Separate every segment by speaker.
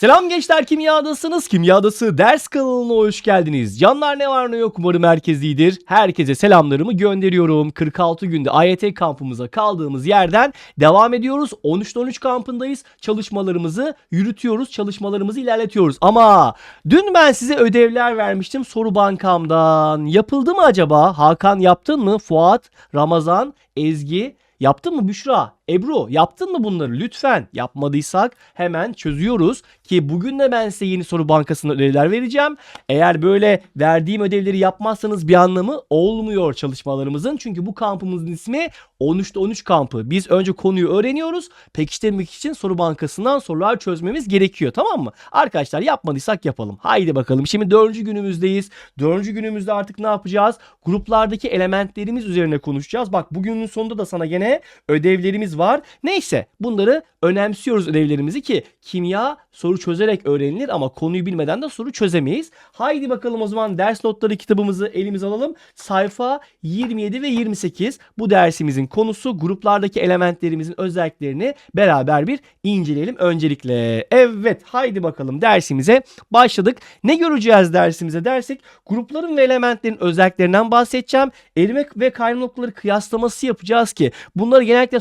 Speaker 1: Selam gençler kimyadasınız. Kimyadası ders kanalına hoş geldiniz. Canlar ne var ne yok umarım herkes iyidir. Herkese selamlarımı gönderiyorum. 46 günde AYT kampımıza kaldığımız yerden devam ediyoruz. 13'te 13 kampındayız. Çalışmalarımızı yürütüyoruz. Çalışmalarımızı ilerletiyoruz. Ama dün ben size ödevler vermiştim soru bankamdan. Yapıldı mı acaba? Hakan yaptın mı? Fuat, Ramazan, Ezgi Yaptın mı Büşra? Ebru yaptın mı bunları? Lütfen yapmadıysak hemen çözüyoruz. Ki bugün de ben size yeni soru bankasında ödevler vereceğim. Eğer böyle verdiğim ödevleri yapmazsanız bir anlamı olmuyor çalışmalarımızın. Çünkü bu kampımızın ismi 13'te 13 kampı. Biz önce konuyu öğreniyoruz. Pekiştirmek için soru bankasından sorular çözmemiz gerekiyor tamam mı? Arkadaşlar yapmadıysak yapalım. Haydi bakalım. Şimdi dördüncü günümüzdeyiz. Dördüncü günümüzde artık ne yapacağız? Gruplardaki elementlerimiz üzerine konuşacağız. Bak bugünün sonunda da sana gene ödevlerimiz var. Neyse bunları önemsiyoruz ödevlerimizi ki kimya soru çözerek öğrenilir ama konuyu bilmeden de soru çözemeyiz. Haydi bakalım o zaman ders notları kitabımızı elimize alalım. Sayfa 27 ve 28 bu dersimizin konusu gruplardaki elementlerimizin özelliklerini beraber bir inceleyelim öncelikle. Evet haydi bakalım dersimize başladık. Ne göreceğiz dersimize dersek grupların ve elementlerin özelliklerinden bahsedeceğim. Erime ve kaynama noktaları kıyaslaması yapacağız ki bunları genellikle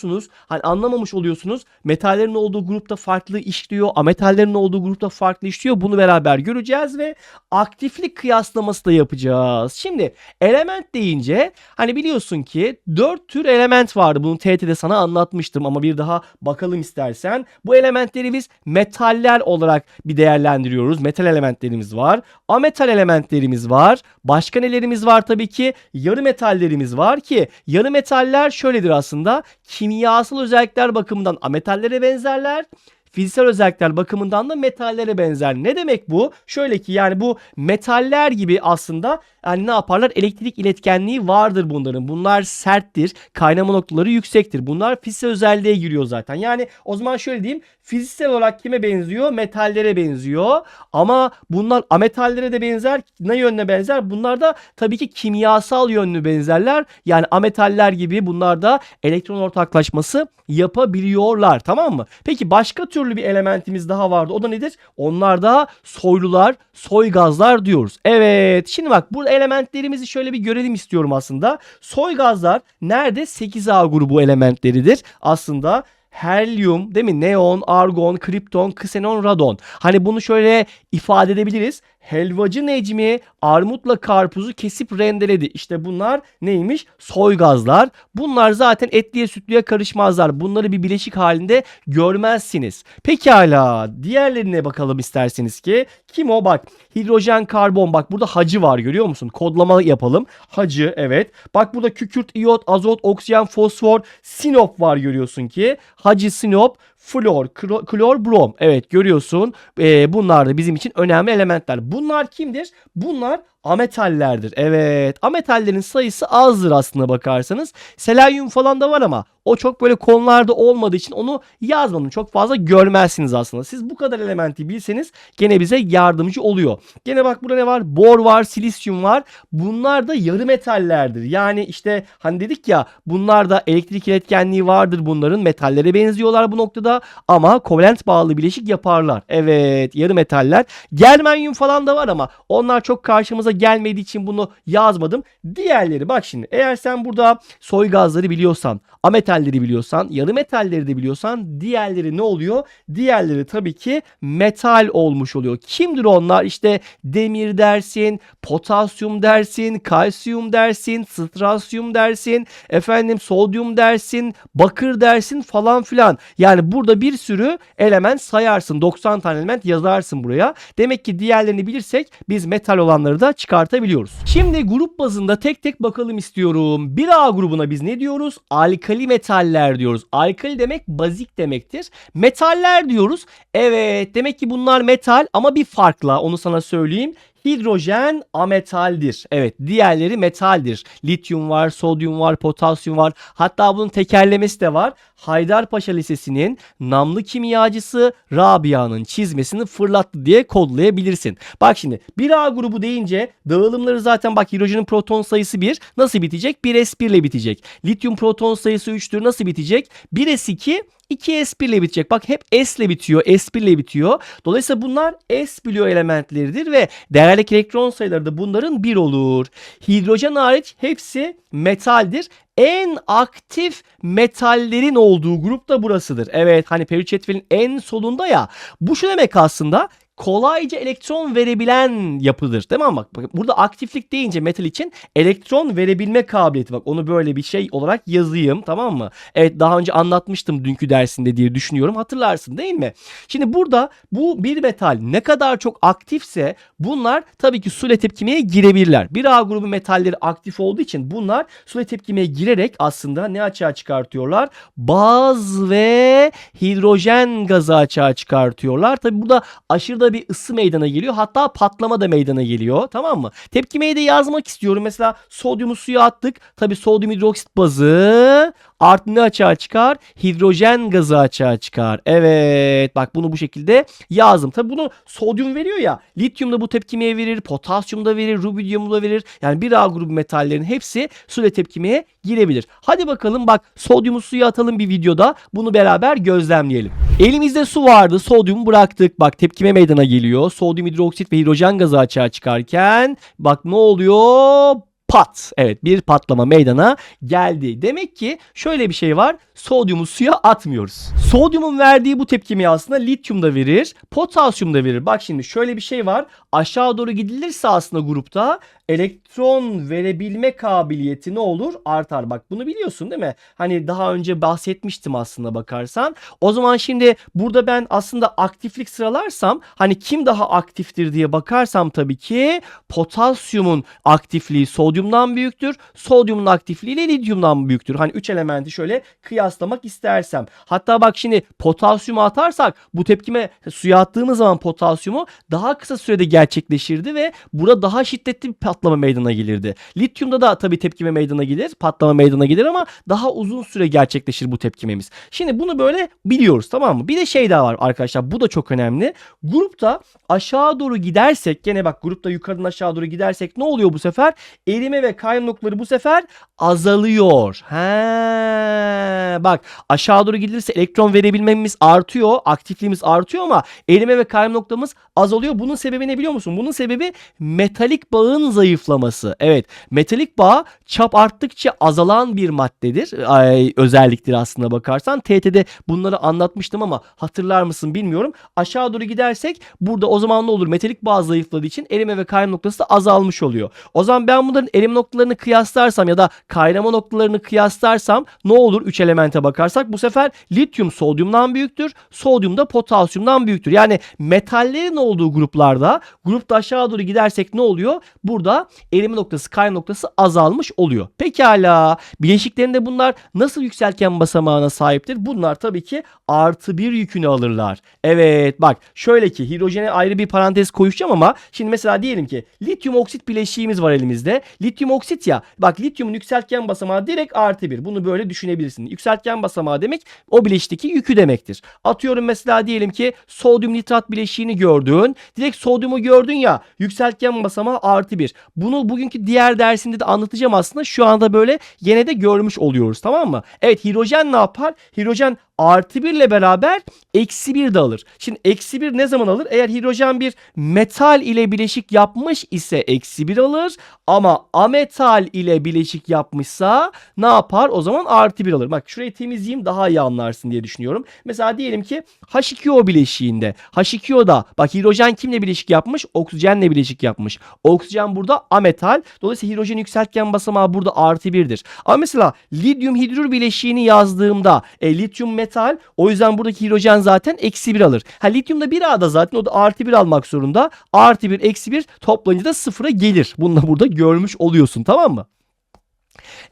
Speaker 1: soruyorsunuz. Hani anlamamış oluyorsunuz. Metallerin olduğu grupta farklı işliyor. Ametallerin olduğu grupta farklı işliyor. Bunu beraber göreceğiz ve aktiflik kıyaslaması da yapacağız. Şimdi element deyince hani biliyorsun ki 4 tür element vardı. Bunu TRT'de sana anlatmıştım ama bir daha bakalım istersen. Bu elementleri biz metaller olarak bir değerlendiriyoruz. Metal elementlerimiz var. Ametal elementlerimiz var. Başka nelerimiz var tabii ki? Yarı metallerimiz var ki yarı metaller şöyledir aslında. Kimyasal özellikler bakımından ametallere benzerler fiziksel özellikler bakımından da metallere benzer. Ne demek bu? Şöyle ki yani bu metaller gibi aslında yani ne yaparlar? Elektrik iletkenliği vardır bunların. Bunlar serttir. Kaynama noktaları yüksektir. Bunlar fiziksel özelliğe giriyor zaten. Yani o zaman şöyle diyeyim. Fiziksel olarak kime benziyor? Metallere benziyor. Ama bunlar ametallere de benzer. Ne yönüne benzer? Bunlar da tabii ki kimyasal yönlü benzerler. Yani ametaller gibi bunlar da elektron ortaklaşması yapabiliyorlar. Tamam mı? Peki başka türlü bir elementimiz daha vardı. O da nedir? Onlar da soylular, soy gazlar diyoruz. Evet. Şimdi bak burada elementlerimizi şöyle bir görelim istiyorum aslında. Soy gazlar nerede? 8A grubu elementleridir. Aslında helyum değil mi? Neon, argon, kripton, ksenon, radon. Hani bunu şöyle ifade edebiliriz. Helvacı Necmi armutla karpuzu kesip rendeledi. İşte bunlar neymiş? Soy gazlar. Bunlar zaten etliye sütlüye karışmazlar. Bunları bir bileşik halinde görmezsiniz. Pekala diğerlerine bakalım isterseniz ki. Kim o? Bak hidrojen karbon. Bak burada hacı var görüyor musun? Kodlama yapalım. Hacı evet. Bak burada kükürt, iyot, azot, oksijen, fosfor, sinop var görüyorsun ki. Hacı, sinop, flor, klo- klor, brom. Evet görüyorsun. Ee, bunlar da bizim için önemli elementler. Bunlar kimdir? Bunlar ametallerdir. Evet. Ametallerin sayısı azdır aslında bakarsanız. Selenyum falan da var ama o çok böyle konularda olmadığı için onu yazmadım. Çok fazla görmezsiniz aslında. Siz bu kadar elementi bilseniz gene bize yardımcı oluyor. Gene bak burada ne var? Bor var, silisyum var. Bunlar da yarı metallerdir. Yani işte hani dedik ya bunlar da elektrik iletkenliği vardır bunların. Metallere benziyorlar bu noktada ama kovalent bağlı bileşik yaparlar. Evet yarı metaller. Germanyum falan da var ama onlar çok karşımıza gelmediği için bunu yazmadım. Diğerleri bak şimdi eğer sen burada soy gazları biliyorsan, ametalleri biliyorsan, yarı metalleri de biliyorsan diğerleri ne oluyor? Diğerleri tabii ki metal olmuş oluyor. Kimdir onlar? İşte demir dersin, potasyum dersin, kalsiyum dersin, strasyum dersin, efendim sodyum dersin, bakır dersin falan filan. Yani burada bir sürü element sayarsın. 90 tane element yazarsın buraya. Demek ki diğerlerini bilirsek biz metal olanları da çıkartabiliyoruz. Şimdi grup bazında tek tek bakalım istiyorum. 1A grubuna biz ne diyoruz? Alkali metaller diyoruz. Alkali demek bazik demektir. Metaller diyoruz. Evet demek ki bunlar metal ama bir farkla onu sana söyleyeyim. Hidrojen ametaldir. Evet diğerleri metaldir. Lityum var, sodyum var, potasyum var. Hatta bunun tekerlemesi de var. Haydarpaşa Lisesi'nin namlı kimyacısı Rabia'nın çizmesini fırlattı diye kodlayabilirsin. Bak şimdi 1A grubu deyince dağılımları zaten bak hidrojenin proton sayısı 1 nasıl bitecek? 1s1 ile bitecek. Lityum proton sayısı 3'tür nasıl bitecek? 1s2 2 S1 ile bitecek. Bak hep S ile bitiyor. S1 ile bitiyor. Dolayısıyla bunlar S biliyor elementleridir ve değerlik elektron sayıları da bunların 1 olur. Hidrojen hariç hepsi metaldir. En aktif metallerin olduğu grup da burasıdır. Evet hani periyodik cetvelin en solunda ya. Bu şu demek aslında kolayca elektron verebilen yapıdır. Mi? Bak, bak burada aktiflik deyince metal için elektron verebilme kabiliyeti. Bak onu böyle bir şey olarak yazayım tamam mı? Evet daha önce anlatmıştım dünkü dersinde diye düşünüyorum. Hatırlarsın değil mi? Şimdi burada bu bir metal ne kadar çok aktifse bunlar tabii ki suyla tepkimeye girebilirler. Bir A grubu metalleri aktif olduğu için bunlar suyla tepkimeye girerek aslında ne açığa çıkartıyorlar? Baz ve hidrojen gazı açığa çıkartıyorlar. Tabii burada aşırı da bir ısı meydana geliyor. Hatta patlama da meydana geliyor. Tamam mı? Tepkimeyi de yazmak istiyorum. Mesela sodyumu suya attık. Tabii sodyum hidroksit bazı artı ne açığa çıkar? Hidrojen gazı açığa çıkar. Evet. Bak bunu bu şekilde yazdım. Tabii bunu sodyum veriyor ya. Lityum da bu tepkimeye verir. Potasyum da verir. Rubidyum da verir. Yani bir A grubu metallerin hepsi suyla tepkimeye girebilir. Hadi bakalım bak sodyumu suya atalım bir videoda. Bunu beraber gözlemleyelim. Elimizde su vardı. Sodyumu bıraktık. Bak tepkime meydana geliyor. Sodyum hidroksit ve hidrojen gazı açığa çıkarken bak ne oluyor? Pat. Evet bir patlama meydana geldi. Demek ki şöyle bir şey var. Sodyumu suya atmıyoruz. Sodyumun verdiği bu tepkimi aslında lityum da verir. Potasyum da verir. Bak şimdi şöyle bir şey var. Aşağı doğru gidilirse aslında grupta elektron verebilme kabiliyeti ne olur? Artar. Bak bunu biliyorsun değil mi? Hani daha önce bahsetmiştim aslında bakarsan. O zaman şimdi burada ben aslında aktiflik sıralarsam hani kim daha aktiftir diye bakarsam tabii ki potasyumun aktifliği sodyumdan büyüktür. Sodyumun aktifliği ile lityumdan büyüktür. Hani 3 elementi şöyle kıyaslamak istersem. Hatta bak şimdi potasyumu atarsak bu tepkime suya attığımız zaman potasyumu daha kısa sürede gerçekleşirdi ve burada daha şiddetli bir patlama meydana gelirdi. Lityumda da tabii tepkime meydana gelir, patlama meydana gelir ama daha uzun süre gerçekleşir bu tepkimemiz. Şimdi bunu böyle biliyoruz tamam mı? Bir de şey daha var arkadaşlar bu da çok önemli. Grupta aşağı doğru gidersek gene bak grupta yukarıdan aşağı doğru gidersek ne oluyor bu sefer? Erime ve kaynama noktaları bu sefer azalıyor. He, bak aşağı doğru gidilirse elektron verebilmemiz artıyor, aktifliğimiz artıyor ama erime ve kaynama noktamız azalıyor. Bunun sebebi ne biliyor musun? Bunun sebebi metalik bağın zayıflaması. Evet, metalik bağ çap arttıkça azalan bir maddedir. Ay, özelliktir aslında bakarsan. TT'de bunları anlatmıştım ama hatırlar mısın bilmiyorum. Aşağı doğru gidersek burada o zaman ne olur? Metalik bağ zayıfladığı için erime ve kaynama noktası da azalmış oluyor. O zaman ben bunların erime noktalarını kıyaslarsam ya da kaynama noktalarını kıyaslarsam ne olur 3 elemente bakarsak bu sefer lityum sodyumdan büyüktür. Sodyum da potasyumdan büyüktür. Yani metallerin olduğu gruplarda grupta aşağı doğru gidersek ne oluyor? Burada erime noktası kaynama noktası azalmış oluyor. Pekala bileşiklerinde bunlar nasıl yükseltgen basamağına sahiptir? Bunlar tabii ki artı bir yükünü alırlar. Evet bak şöyle ki hidrojene ayrı bir parantez koyacağım ama şimdi mesela diyelim ki lityum oksit bileşiğimiz var elimizde. Lityum oksit ya bak lityumun yükseltgen basamağı direkt artı bir. Bunu böyle düşünebilirsin. Yükseltgen basamağı demek o bileşikteki yükü demektir. Atıyorum mesela diyelim ki sodyum nitrat bileşiğini gördün. Direkt sodyumu gördün ya yükseltgen basamağı artı bir. Bunu bugünkü diğer dersinde de anlatacağım aslında. Şu anda böyle yine de görmüş oluyoruz tamam mı? Evet hidrojen ne yapar? Hidrojen artı 1 ile beraber eksi 1 de alır. Şimdi eksi 1 ne zaman alır? Eğer hidrojen bir metal ile bileşik yapmış ise eksi 1 alır. Ama ametal ile bileşik yapmışsa ne yapar? O zaman artı 1 alır. Bak şurayı temizleyeyim daha iyi anlarsın diye düşünüyorum. Mesela diyelim ki H2O bileşiğinde. H2O'da bak hidrojen kimle bileşik yapmış? Oksijenle bileşik yapmış. Oksijen burada ametal. Dolayısıyla hidrojen yükseltgen basamağı burada artı 1'dir. Ama mesela lityum hidrür bileşiğini yazdığımda e, lityum metal o yüzden buradaki hidrojen zaten eksi 1 alır. Ha lityum da bir A'da zaten o da artı 1 almak zorunda. Artı 1 eksi 1 toplayınca da sıfıra gelir. Bunu da burada görmüş oluyorsun tamam mı?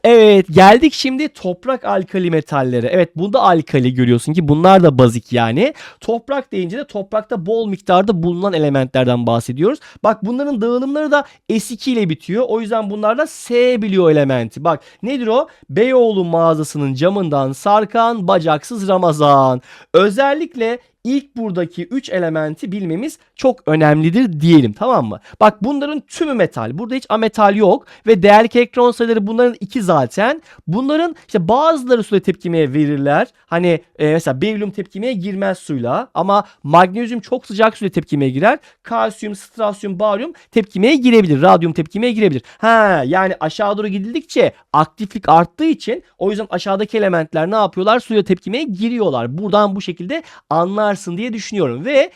Speaker 1: Evet geldik şimdi toprak alkali metallere. Evet bunda alkali görüyorsun ki bunlar da bazik yani. Toprak deyince de toprakta bol miktarda bulunan elementlerden bahsediyoruz. Bak bunların dağılımları da S2 ile bitiyor. O yüzden bunlarla S biliyor elementi. Bak nedir o? Beyoğlu mağazasının camından sarkan bacaksız Ramazan. Özellikle ilk buradaki 3 elementi bilmemiz çok önemlidir diyelim tamam mı? Bak bunların tümü metal. Burada hiç ametal yok ve değerli elektron sayıları bunların iki zaten. Bunların işte bazıları suya tepkimeye verirler. Hani e, mesela berilyum tepkimeye girmez suyla ama magnezyum çok sıcak suya tepkimeye girer. Kalsiyum, strasyum, baryum tepkimeye girebilir. Radyum tepkimeye girebilir. Ha yani aşağı doğru gidildikçe aktiflik arttığı için o yüzden aşağıdaki elementler ne yapıyorlar? Suya tepkimeye giriyorlar. Buradan bu şekilde anlarsın diye düşünüyorum ve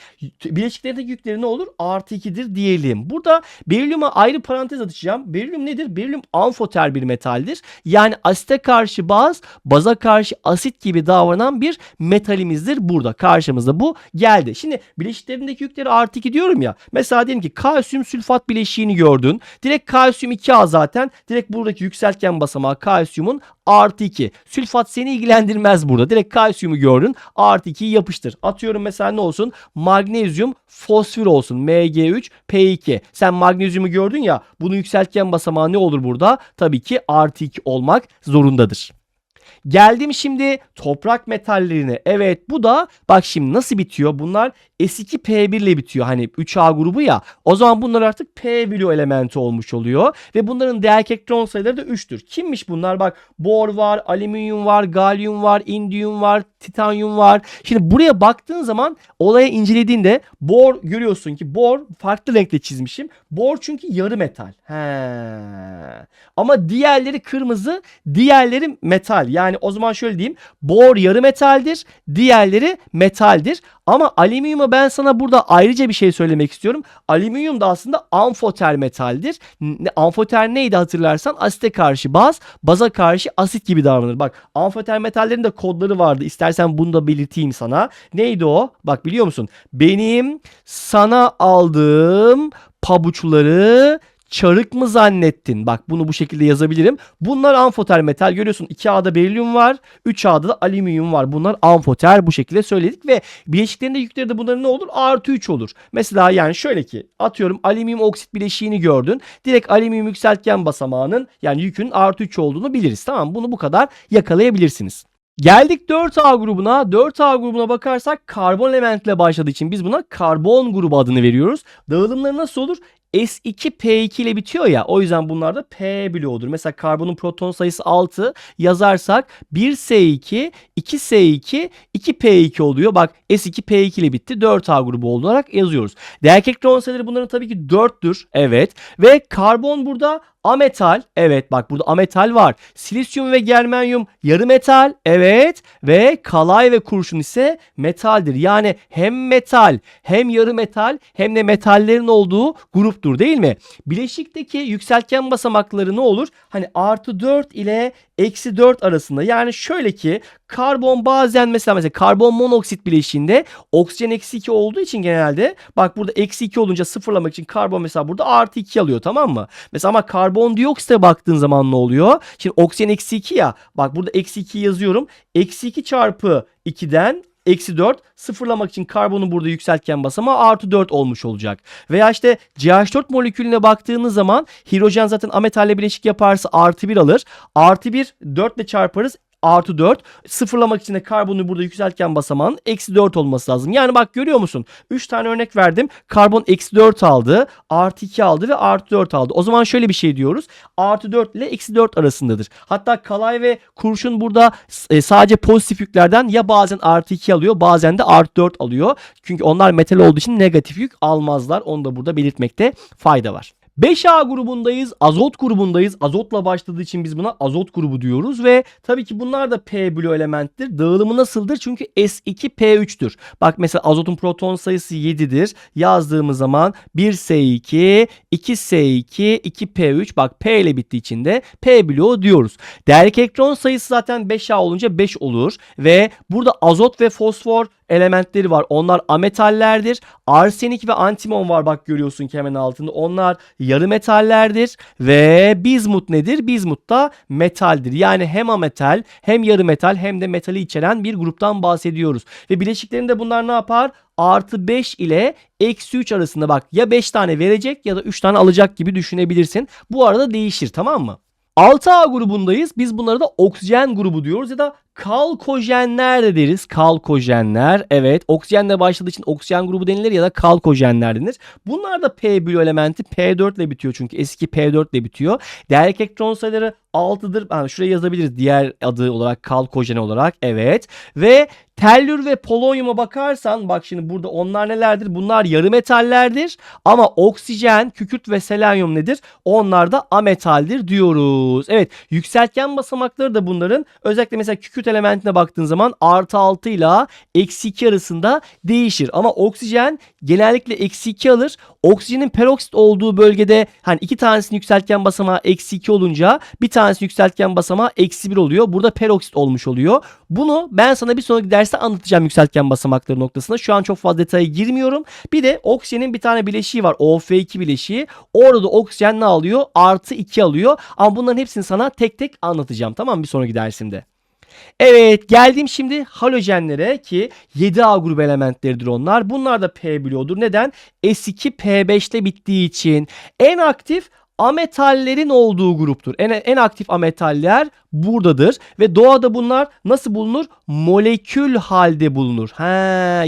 Speaker 1: bileşiklerindeki yükleri ne olur? Artı 2'dir diyelim. Burada berilyuma ayrı parantez atacağım. Berilyum nedir? Berilyum amfoter bir metaldir. Yani asite karşı baz, baza karşı asit gibi davranan bir metalimizdir burada. Karşımızda bu geldi. Şimdi bileşiklerindeki yükleri artı 2 diyorum ya. Mesela diyelim ki kalsiyum sülfat bileşiğini gördün. Direkt kalsiyum 2A zaten. Direkt buradaki yükseltgen basamağı kalsiyumun artı 2. Sülfat seni ilgilendirmez burada. Direkt kalsiyumu gördün. Artı 2'yi yapıştır. Atıyorum mesela ne olsun? Magnezyum fosfor olsun. Mg3 P2. Sen magnezyumu gördün ya. Bunu yükseltgen basamağı ne olur burada? Tabii ki artı 2 olmak zorundadır. Geldim şimdi toprak metallerine. Evet bu da bak şimdi nasıl bitiyor? Bunlar S2P1 ile bitiyor. Hani 3A grubu ya. O zaman bunlar artık P bloğu elementi olmuş oluyor. Ve bunların değer elektron sayıları da 3'tür. Kimmiş bunlar? Bak bor var, alüminyum var, galyum var, indiyum var, titanyum var. Şimdi buraya baktığın zaman olaya incelediğinde bor görüyorsun ki bor farklı renkle çizmişim. Bor çünkü yarı metal. He. Ama diğerleri kırmızı, diğerleri metal. Yani o zaman şöyle diyeyim. Bor yarı metaldir, diğerleri metaldir. Ama alüminyuma ben sana burada ayrıca bir şey söylemek istiyorum. Alüminyum da aslında amfoter metaldir. Amfoter neydi hatırlarsan asite karşı baz, baza karşı asit gibi davranır. Bak amfoter metallerin de kodları vardı. İstersen bunu da belirteyim sana. Neydi o? Bak biliyor musun? Benim sana aldığım pabuçları çarık mı zannettin? Bak bunu bu şekilde yazabilirim. Bunlar amfoter metal görüyorsun. 2A'da berilyum var. 3A'da da alüminyum var. Bunlar amfoter bu şekilde söyledik ve bileşiklerinde yükleri de bunların ne olur? Artı 3 olur. Mesela yani şöyle ki atıyorum alüminyum oksit bileşiğini gördün. Direkt alüminyum yükseltgen basamağının yani yükün artı 3 olduğunu biliriz. Tamam bunu bu kadar yakalayabilirsiniz. Geldik 4A grubuna. 4A grubuna bakarsak karbon elementle başladığı için biz buna karbon grubu adını veriyoruz. Dağılımları nasıl olur? S2P2 ile bitiyor ya o yüzden bunlar da P bloğudur. Mesela karbonun proton sayısı 6 yazarsak 1S2, 2S2, 2P2 oluyor. Bak S2P2 ile bitti. 4A grubu olarak yazıyoruz. Değer elektron sayıları bunların tabii ki 4'tür. Evet. Ve karbon burada ametal. Evet bak burada ametal var. Silisyum ve germanyum yarı metal. Evet. Ve kalay ve kurşun ise metaldir. Yani hem metal hem yarı metal hem de metallerin olduğu gruptur değil mi? Bileşikteki yükseltgen basamakları ne olur? Hani artı 4 ile eksi 4 arasında. Yani şöyle ki karbon bazen mesela mesela karbon monoksit bileşiğinde oksijen eksi 2 olduğu için genelde bak burada eksi 2 olunca sıfırlamak için karbon mesela burada artı 2 alıyor tamam mı? Mesela ama karbondioksite baktığın zaman ne oluyor? Şimdi oksijen eksi 2 ya bak burada eksi 2 yazıyorum. Eksi 2 çarpı 2'den eksi 4 sıfırlamak için karbonu burada yükseltken basamağı artı 4 olmuş olacak. Veya işte CH4 molekülüne baktığınız zaman hidrojen zaten ametalle bileşik yaparsa artı 1 alır. Artı 1 4 ile çarparız artı 4. Sıfırlamak için de karbonu burada yükseltken basamağın eksi 4 olması lazım. Yani bak görüyor musun? 3 tane örnek verdim. Karbon eksi 4 aldı. Artı 2 aldı ve artı 4 aldı. O zaman şöyle bir şey diyoruz. Artı 4 ile eksi 4 arasındadır. Hatta kalay ve kurşun burada e, sadece pozitif yüklerden ya bazen artı 2 alıyor bazen de artı 4 alıyor. Çünkü onlar metal olduğu için negatif yük almazlar. Onu da burada belirtmekte fayda var. 5A grubundayız. Azot grubundayız. Azotla başladığı için biz buna azot grubu diyoruz ve tabii ki bunlar da P bloğu elementtir. Dağılımı nasıldır? Çünkü S2P3'tür. Bak mesela azotun proton sayısı 7'dir. Yazdığımız zaman 1S2, 2S2, 2P3 bak P ile bittiği için de P bloğu diyoruz. Değerli elektron sayısı zaten 5A olunca 5 olur ve burada azot ve fosfor elementleri var. Onlar ametallerdir. Arsenik ve antimon var bak görüyorsun ki hemen altında. Onlar yarı metallerdir ve bizmut nedir? Bizmut da metaldir. Yani hem ametal hem yarı metal hem de metali içeren bir gruptan bahsediyoruz. Ve bileşiklerinde bunlar ne yapar? artı 5 ile eksi 3 arasında bak ya 5 tane verecek ya da 3 tane alacak gibi düşünebilirsin. Bu arada değişir tamam mı? 6A grubundayız. Biz bunlara da oksijen grubu diyoruz ya da kalkojenler de deriz. Kalkojenler. Evet. Oksijenle başladığı için oksijen grubu denilir ya da kalkojenler denir. Bunlar da P bölü elementi P4 ile bitiyor çünkü eski P4 ile bitiyor. Değerli elektron sayıları 6'dır. Yani şuraya yazabiliriz diğer adı olarak kalkojen olarak. Evet. Ve tellür ve polonyuma bakarsan bak şimdi burada onlar nelerdir? Bunlar yarı metallerdir. Ama oksijen, kükürt ve selenyum nedir? Onlar da ametaldir diyoruz. Evet yükseltgen basamakları da bunların özellikle mesela kükürt elementine baktığın zaman artı 6 ile eksi 2 arasında değişir. Ama oksijen genellikle eksi 2 alır. Oksijenin peroksit olduğu bölgede hani iki tanesinin yükseltgen basamağı eksi 2 olunca bir tanesi yükseltgen basamağı eksi 1 oluyor. Burada peroksit olmuş oluyor. Bunu ben sana bir sonraki derste anlatacağım yükseltgen basamakları noktasında. Şu an çok fazla detaya girmiyorum. Bir de oksijenin bir tane bileşiği var. OF2 bileşiği. Orada da oksijen ne alıyor? Artı 2 alıyor. Ama bunların hepsini sana tek tek anlatacağım. Tamam mı? Bir sonraki dersimde. Evet geldim şimdi halojenlere ki 7A grubu elementleridir onlar. Bunlar da P bloğudur. Neden? S2 P5 ile bittiği için. En aktif ametallerin olduğu gruptur. En, en aktif ametaller buradadır ve doğada bunlar nasıl bulunur? Molekül halde bulunur. He,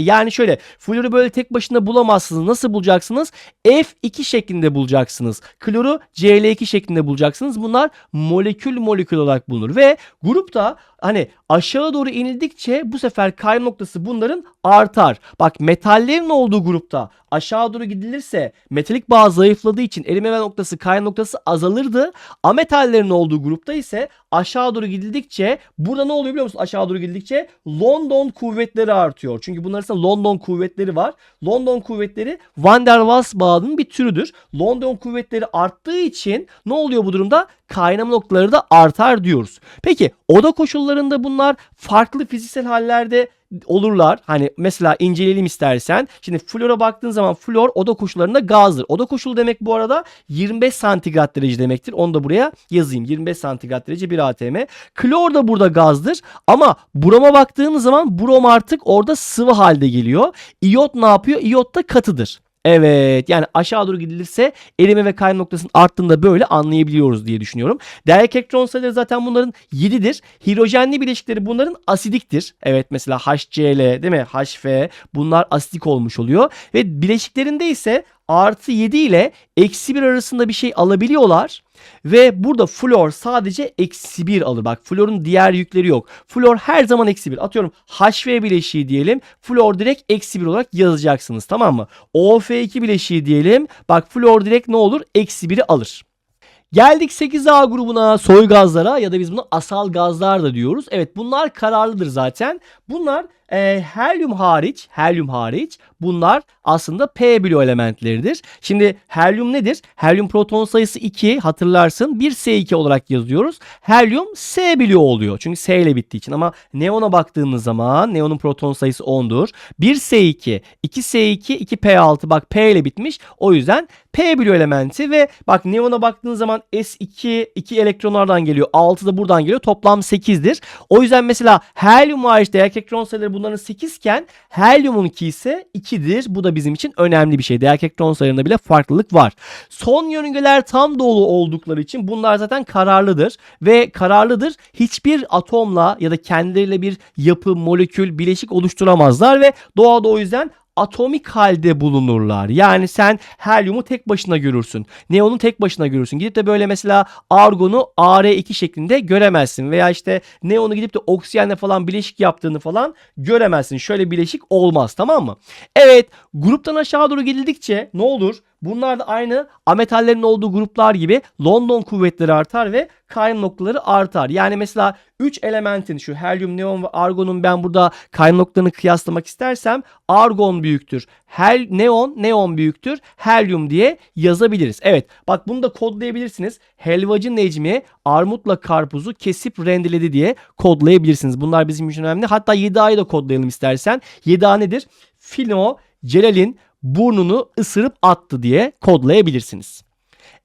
Speaker 1: yani şöyle florü böyle tek başına bulamazsınız. Nasıl bulacaksınız? F2 şeklinde bulacaksınız. Kloru Cl2 şeklinde bulacaksınız. Bunlar molekül molekül olarak bulunur ve grupta hani aşağı doğru inildikçe bu sefer kayma noktası bunların artar. Bak metallerin olduğu grupta aşağı doğru gidilirse metalik bağ zayıfladığı için erime noktası kayma noktası azalırdı. Ametallerin olduğu grupta ise aşağı doğru gidildikçe burada ne oluyor biliyor musun? Aşağı doğru gidildikçe London kuvvetleri artıyor. Çünkü bunların arasında London kuvvetleri var. London kuvvetleri Van der Waals bağının bir türüdür. London kuvvetleri arttığı için ne oluyor bu durumda? Kaynama noktaları da artar diyoruz. Peki oda koşullarında bunlar farklı fiziksel hallerde olurlar. Hani mesela inceleyelim istersen. Şimdi flora baktığın zaman flor oda koşullarında gazdır. Oda koşulu demek bu arada 25 santigrat derece demektir. Onu da buraya yazayım. 25 santigrat derece bir atm. Klor da burada gazdır. Ama broma baktığınız zaman brom artık orada sıvı halde geliyor. İyot ne yapıyor? İyot da katıdır. Evet yani aşağı doğru gidilirse erime ve kayma noktasının arttığında böyle anlayabiliyoruz diye düşünüyorum. Değerli elektron sayıları zaten bunların 7'dir. Hidrojenli bileşikleri bunların asidiktir. Evet mesela HCl değil mi? HF bunlar asidik olmuş oluyor. Ve bileşiklerinde ise artı 7 ile eksi 1 arasında bir şey alabiliyorlar. Ve burada flor sadece eksi 1 alır. Bak florun diğer yükleri yok. Flor her zaman eksi 1. Atıyorum HV bileşiği diyelim. Flor direkt eksi 1 olarak yazacaksınız tamam mı? OF2 bileşiği diyelim. Bak flor direkt ne olur? Eksi 1'i alır. Geldik 8A grubuna soy gazlara ya da biz bunu asal gazlar da diyoruz. Evet bunlar kararlıdır zaten. Bunlar e, helyum hariç, helyum hariç bunlar aslında P bloğu elementleridir. Şimdi helyum nedir? Helyum proton sayısı 2 hatırlarsın. 1S2 olarak yazıyoruz. Helyum S bloğu oluyor. Çünkü S ile bittiği için ama neona baktığımız zaman neonun proton sayısı 10'dur. 1S2, 2S2, 2P6 bak P ile bitmiş. O yüzden P bloğu elementi ve bak neona baktığın zaman S2 2 elektronlardan geliyor. 6 da buradan geliyor. Toplam 8'dir. O yüzden mesela helyum hariç değer elektron sayıları bunların 8 iken helyumunki ise 2'dir. Bu da bizim için önemli bir şey. Değer elektron sayılarında bile farklılık var. Son yörüngeler tam dolu oldukları için bunlar zaten kararlıdır ve kararlıdır. Hiçbir atomla ya da kendileriyle bir yapı, molekül, bileşik oluşturamazlar ve doğada o yüzden atomik halde bulunurlar. Yani sen helyumu tek başına görürsün. Neonu tek başına görürsün. Gidip de böyle mesela argonu AR2 şeklinde göremezsin. Veya işte neonu gidip de oksijenle falan bileşik yaptığını falan göremezsin. Şöyle bileşik olmaz tamam mı? Evet gruptan aşağı doğru gidildikçe ne olur? Bunlar da aynı ametallerin olduğu gruplar gibi London kuvvetleri artar ve kaynama noktaları artar. Yani mesela 3 elementin şu helyum, neon ve argonun ben burada kaynama noktalarını kıyaslamak istersem argon büyüktür. Hel, neon, neon büyüktür. Helyum diye yazabiliriz. Evet bak bunu da kodlayabilirsiniz. Helvacı Necmi armutla karpuzu kesip rendeledi diye kodlayabilirsiniz. Bunlar bizim için önemli. Hatta 7A'yı da kodlayalım istersen. 7A nedir? Fino, Celal'in burnunu ısırıp attı diye kodlayabilirsiniz.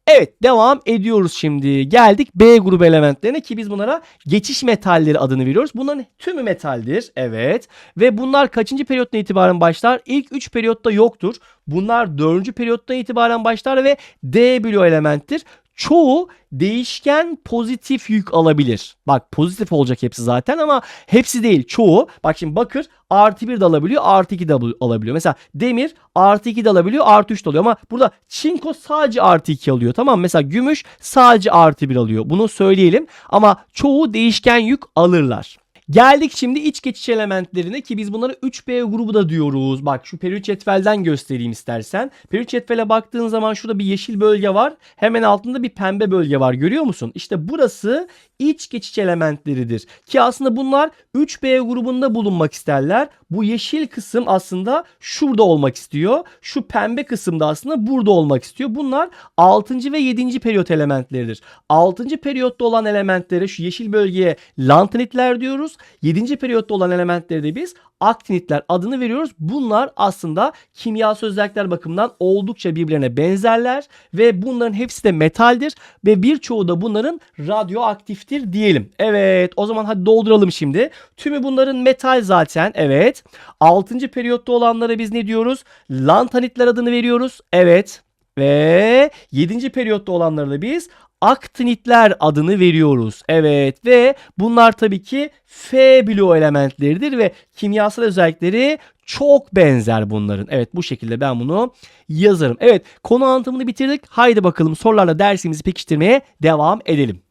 Speaker 1: Evet devam ediyoruz şimdi. Geldik B grubu elementlerine ki biz bunlara geçiş metalleri adını veriyoruz. Bunların tümü metaldir. Evet. Ve bunlar kaçıncı periyottan itibaren başlar? İlk 3 periyotta yoktur. Bunlar 4. periyottan itibaren başlar ve D bloğu elementtir çoğu değişken pozitif yük alabilir. Bak pozitif olacak hepsi zaten ama hepsi değil çoğu. Bak şimdi bakır artı 1 de alabiliyor artı 2 de alabiliyor. Mesela demir artı 2 de alabiliyor artı 3 de alıyor ama burada çinko sadece artı 2 alıyor tamam mı? Mesela gümüş sadece artı 1 alıyor. Bunu söyleyelim ama çoğu değişken yük alırlar. Geldik şimdi iç geçiş elementlerine ki biz bunları 3B grubu da diyoruz. Bak şu periyot cetvelden göstereyim istersen. Periyot cetvele baktığın zaman şurada bir yeşil bölge var. Hemen altında bir pembe bölge var görüyor musun? İşte burası iç geçiş elementleridir. Ki aslında bunlar 3B grubunda bulunmak isterler. Bu yeşil kısım aslında şurada olmak istiyor. Şu pembe kısım da aslında burada olmak istiyor. Bunlar 6. ve 7. periyot elementleridir. 6. periyotta olan elementlere şu yeşil bölgeye lantanitler diyoruz. 7. periyotta olan elementleri de biz aktinitler adını veriyoruz. Bunlar aslında kimyasal özellikler bakımından oldukça birbirlerine benzerler ve bunların hepsi de metaldir ve birçoğu da bunların radyoaktiftir diyelim. Evet o zaman hadi dolduralım şimdi. Tümü bunların metal zaten evet. 6. periyotta olanlara biz ne diyoruz? Lantanitler adını veriyoruz. Evet. Ve 7. periyotta olanlara da biz aktinitler adını veriyoruz. Evet ve bunlar tabii ki F bloğu elementleridir ve kimyasal özellikleri çok benzer bunların. Evet bu şekilde ben bunu yazarım. Evet konu anlatımını bitirdik. Haydi bakalım sorularla dersimizi pekiştirmeye devam edelim.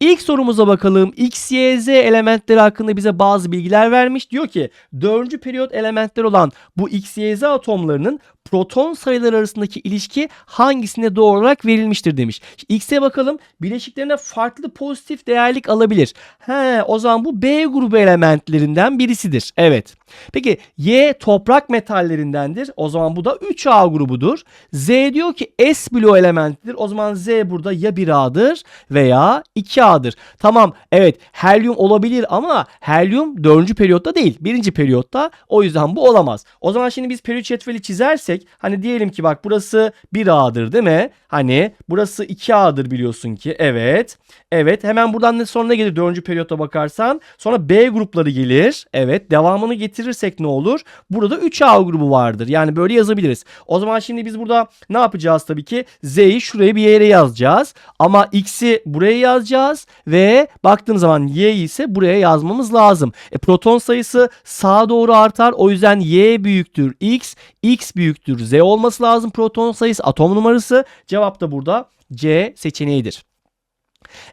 Speaker 1: İlk sorumuza bakalım. X, Y, Z elementleri hakkında bize bazı bilgiler vermiş. Diyor ki 4. periyot elementler olan bu X, Y, Z atomlarının proton sayıları arasındaki ilişki hangisine doğru olarak verilmiştir demiş. X'e bakalım. Bileşiklerine farklı pozitif değerlik alabilir. He, o zaman bu B grubu elementlerinden birisidir. Evet. Peki Y toprak metallerindendir. O zaman bu da 3A grubudur. Z diyor ki S bloğu elementidir. O zaman Z burada ya 1A'dır veya 2A'dır. Tamam evet helyum olabilir ama helyum 4. periyotta değil. 1. periyotta. O yüzden bu olamaz. O zaman şimdi biz periyot cetveli çizersek hani diyelim ki bak burası 1A'dır değil mi? Hani burası 2A'dır biliyorsun ki. Evet. Evet hemen buradan ne sonra ne gelir 4. periyotta bakarsan. Sonra B grupları gelir. Evet devamını getirirsek ne olur? Burada 3A grubu vardır. Yani böyle yazabiliriz. O zaman şimdi biz burada ne yapacağız tabii ki? Z'yi şuraya bir yere yazacağız. Ama X'i buraya yazacağız. Ve baktığım zaman Y ise buraya yazmamız lazım. E, proton sayısı sağa doğru artar. O yüzden Y büyüktür X. X büyüktür Z olması lazım proton sayısı atom numarası. Cevap da burada C seçeneğidir.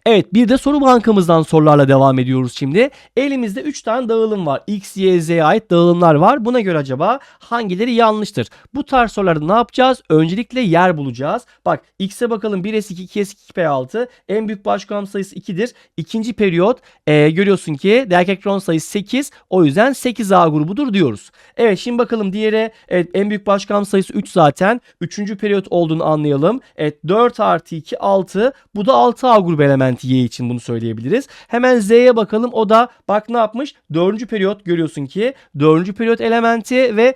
Speaker 1: Evet bir de soru bankamızdan sorularla devam ediyoruz şimdi. Elimizde 3 tane dağılım var. X, Y, Z'ye ait dağılımlar var. Buna göre acaba hangileri yanlıştır? Bu tarz sorularda ne yapacağız? Öncelikle yer bulacağız. Bak X'e bakalım 1S2, 2S2, 2P6. En büyük başkuantum sayısı 2'dir. İkinci periyot e, görüyorsun ki değerli elektron sayısı 8. O yüzden 8A grubudur diyoruz. Evet şimdi bakalım diğeri evet, en büyük başkuantum sayısı 3 zaten. Üçüncü periyot olduğunu anlayalım. Evet 4 artı 2 6. Bu da 6A grubu elementi Y için bunu söyleyebiliriz. Hemen Z'ye bakalım. O da bak ne yapmış? Dördüncü periyot görüyorsun ki dördüncü periyot elementi ve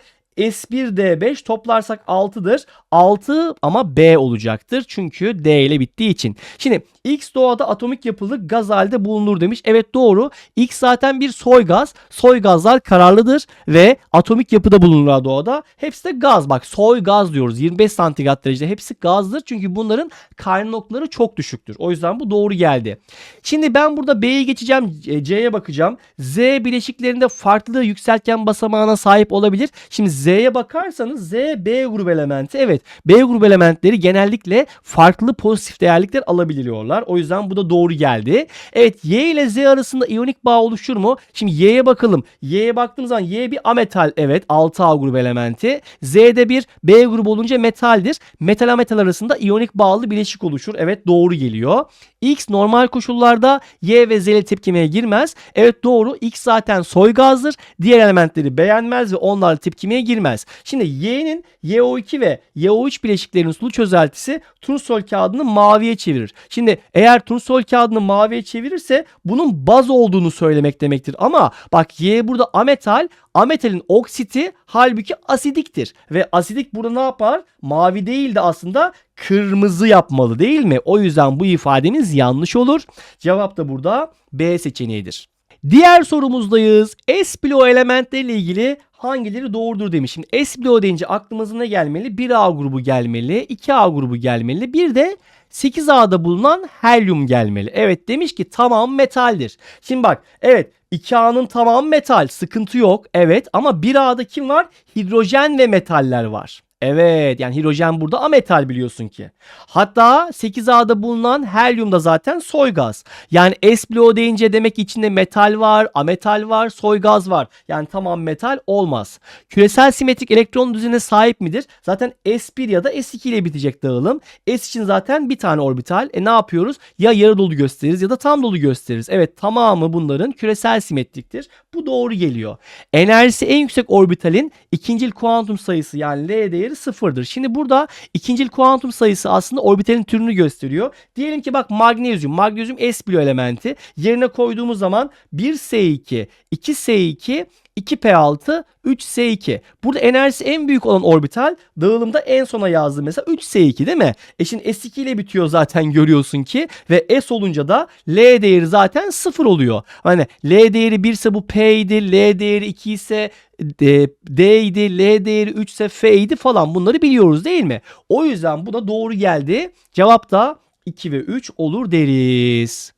Speaker 1: S1D5 toplarsak 6'dır. 6 ama B olacaktır. Çünkü D ile bittiği için. Şimdi X doğada atomik yapılı gaz halde bulunur demiş. Evet doğru. X zaten bir soy gaz. Soy gazlar kararlıdır ve atomik yapıda bulunurlar doğada. Hepsi de gaz. Bak soy gaz diyoruz. 25 santigrat derecede hepsi gazdır. Çünkü bunların kaynağı noktaları çok düşüktür. O yüzden bu doğru geldi. Şimdi ben burada B'yi geçeceğim. C'ye bakacağım. Z bileşiklerinde farklı yükseltgen basamağına sahip olabilir. Şimdi Z'ye bakarsanız Z B grubu elementi. Evet B grubu elementleri genellikle farklı pozitif değerlikler alabiliyorlar. O yüzden bu da doğru geldi. Evet Y ile Z arasında iyonik bağ oluşur mu? Şimdi Y'ye bakalım. Y'ye baktığımız zaman Y bir ametal. Evet 6A grubu elementi. Z'de bir B grubu olunca metaldir. Metal ametal arasında iyonik bağlı bileşik oluşur. Evet doğru geliyor. X normal koşullarda Y ve Z ile tepkimeye girmez. Evet doğru. X zaten soy gazdır. Diğer elementleri beğenmez ve onlarla tepkimeye girmez. Şimdi Y'nin YO2 ve YO3 bileşiklerinin sulu çözeltisi turnusol kağıdını maviye çevirir. Şimdi eğer turnusol kağıdını maviye çevirirse bunun baz olduğunu söylemek demektir. Ama bak Y burada ametal. Ametalin oksiti halbuki asidiktir. Ve asidik burada ne yapar? Mavi değil de aslında kırmızı yapmalı değil mi? O yüzden bu ifademiz yanlış olur. Cevap da burada B seçeneğidir. Diğer sorumuzdayız. S bloğu elementleriyle ilgili hangileri doğrudur demiş. Şimdi S bloğu deyince aklımıza ne gelmeli? 1A grubu gelmeli, 2A grubu gelmeli. Bir de 8A'da bulunan helyum gelmeli. Evet demiş ki tamam metaldir. Şimdi bak evet 2A'nın tamamı metal sıkıntı yok evet ama 1A'da kim var? Hidrojen ve metaller var. Evet yani hidrojen burada ametal biliyorsun ki. Hatta 8A'da bulunan helyum da zaten soy gaz. Yani S deyince demek içinde metal var, ametal var, soy gaz var. Yani tamam metal olmaz. Küresel simetrik elektron düzenine sahip midir? Zaten S1 ya da S2 ile bitecek dağılım. S için zaten bir tane orbital. E ne yapıyoruz? Ya yarı dolu gösteririz ya da tam dolu gösteririz. Evet tamamı bunların küresel simetriktir. Bu doğru geliyor. Enerjisi en yüksek orbitalin ikincil kuantum sayısı yani L değeri sıfırdır. Şimdi burada ikincil kuantum sayısı aslında orbitalin türünü gösteriyor. Diyelim ki bak magnezyum. Magnezyum S bloğu elementi. Yerine koyduğumuz zaman 1S2, 2S2, 2P6, 3S2. Burada enerjisi en büyük olan orbital dağılımda en sona yazdım mesela 3S2 değil mi? E şimdi S2 ile bitiyor zaten görüyorsun ki ve S olunca da L değeri zaten 0 oluyor. Hani L değeri 1 ise bu P idi, L değeri 2 ise D, D idi, L değeri 3 ise F idi falan bunları biliyoruz değil mi? O yüzden bu da doğru geldi. Cevap da 2 ve 3 olur deriz.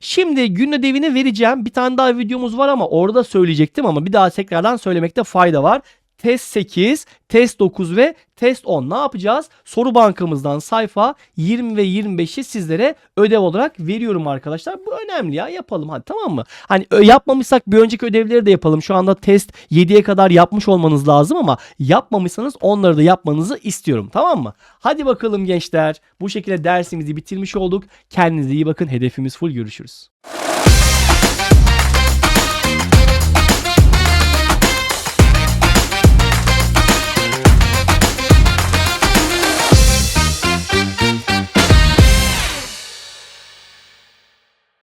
Speaker 1: Şimdi gün ödevini vereceğim. Bir tane daha videomuz var ama orada söyleyecektim ama bir daha tekrardan söylemekte fayda var. Test 8, test 9 ve test 10 ne yapacağız? Soru bankamızdan sayfa 20 ve 25'i sizlere ödev olarak veriyorum arkadaşlar. Bu önemli ya yapalım hadi tamam mı? Hani yapmamışsak bir önceki ödevleri de yapalım. Şu anda test 7'ye kadar yapmış olmanız lazım ama yapmamışsanız onları da yapmanızı istiyorum tamam mı? Hadi bakalım gençler bu şekilde dersimizi bitirmiş olduk. Kendinize iyi bakın hedefimiz full görüşürüz.